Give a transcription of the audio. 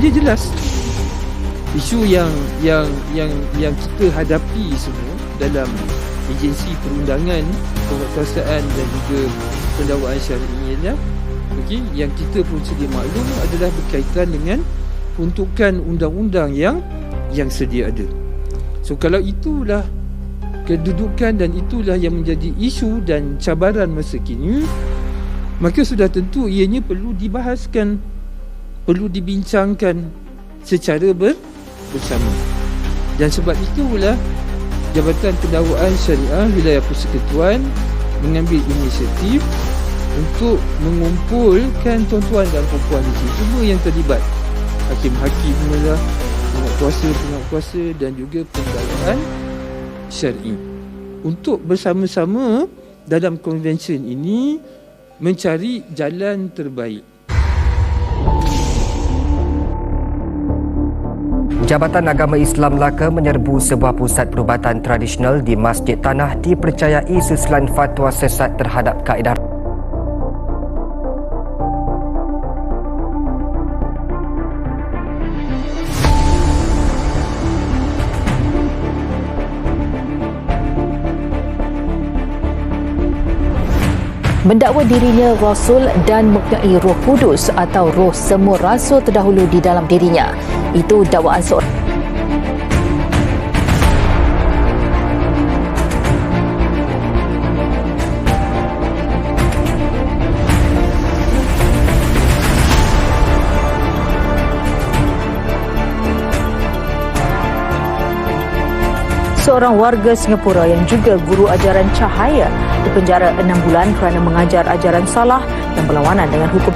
dia jelas isu yang yang yang yang kita hadapi semua dalam agensi perundangan penguatkuasaan dan juga pendakwaan syar'i ini okey yang kita pun sedia maklum adalah berkaitan dengan peruntukan undang-undang yang yang sedia ada. So kalau itulah kedudukan dan itulah yang menjadi isu dan cabaran masa kini maka sudah tentu ianya perlu dibahaskan perlu dibincangkan secara ber, bersama. Dan sebab itulah Jabatan Pendakwaan Syariah Wilayah Persekutuan mengambil inisiatif untuk mengumpulkan tuan-tuan dan puan-puan itu semua yang terlibat. Hakim-hakim lah penguatkuasa penguatkuasa dan juga pendakwaan syar'i untuk bersama-sama dalam konvensyen ini mencari jalan terbaik Jabatan Agama Islam Melaka menyerbu sebuah pusat perubatan tradisional di Masjid Tanah dipercayai susulan fatwa sesat terhadap kaedah mendakwa dirinya Rasul dan mempunyai roh kudus atau roh semua rasul terdahulu di dalam dirinya. Itu dakwaan seorang seorang warga Singapura yang juga guru ajaran cahaya dipenjara enam bulan kerana mengajar ajaran salah dan berlawanan dengan hukum